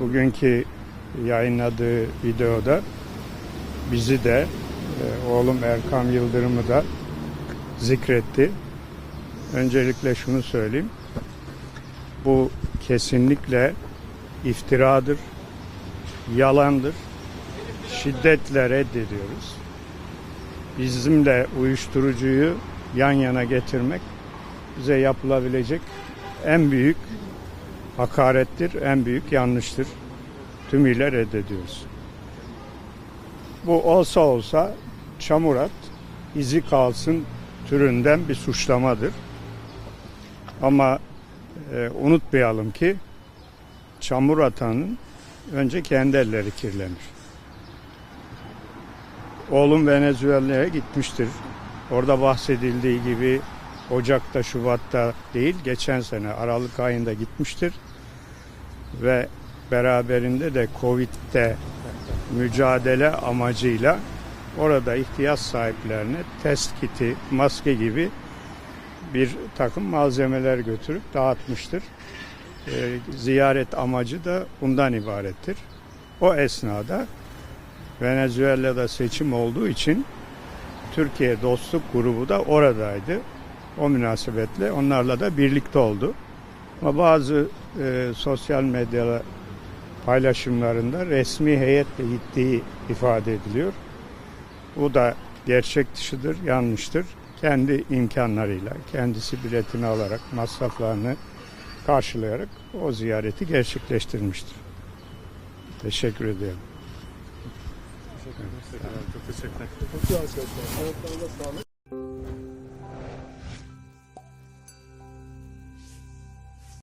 Bugünkü yayınladığı videoda bizi de e, oğlum Erkam Yıldırım'ı da zikretti. Öncelikle şunu söyleyeyim. Bu kesinlikle iftiradır, yalandır. Şiddetle reddediyoruz. Bizimle uyuşturucuyu yan yana getirmek bize yapılabilecek en büyük hakarettir, en büyük yanlıştır. Tümüyle reddediyoruz. Bu olsa olsa çamur at, izi kalsın türünden bir suçlamadır. Ama e, unutmayalım ki çamur atanın önce kendi elleri kirlenir. Oğlum Venezuela'ya gitmiştir. Orada bahsedildiği gibi Ocak'ta, Şubat'ta değil, geçen sene Aralık ayında gitmiştir. Ve beraberinde de Covid'de mücadele amacıyla orada ihtiyaç sahiplerine test kiti, maske gibi bir takım malzemeler götürüp dağıtmıştır. Ee, ziyaret amacı da bundan ibarettir. O esnada Venezuela'da seçim olduğu için Türkiye Dostluk Grubu da oradaydı. O münasebetle onlarla da birlikte oldu. Ama bazı e, sosyal medya paylaşımlarında resmi heyetle gittiği ifade ediliyor. Bu da gerçek dışıdır, yanlıştır. Kendi imkanlarıyla, kendisi biletini alarak, masraflarını karşılayarak o ziyareti gerçekleştirmiştir. Teşekkür ederim. Çok teşekkürler. Çok arkadaşlar. Ayaklarına sağlık.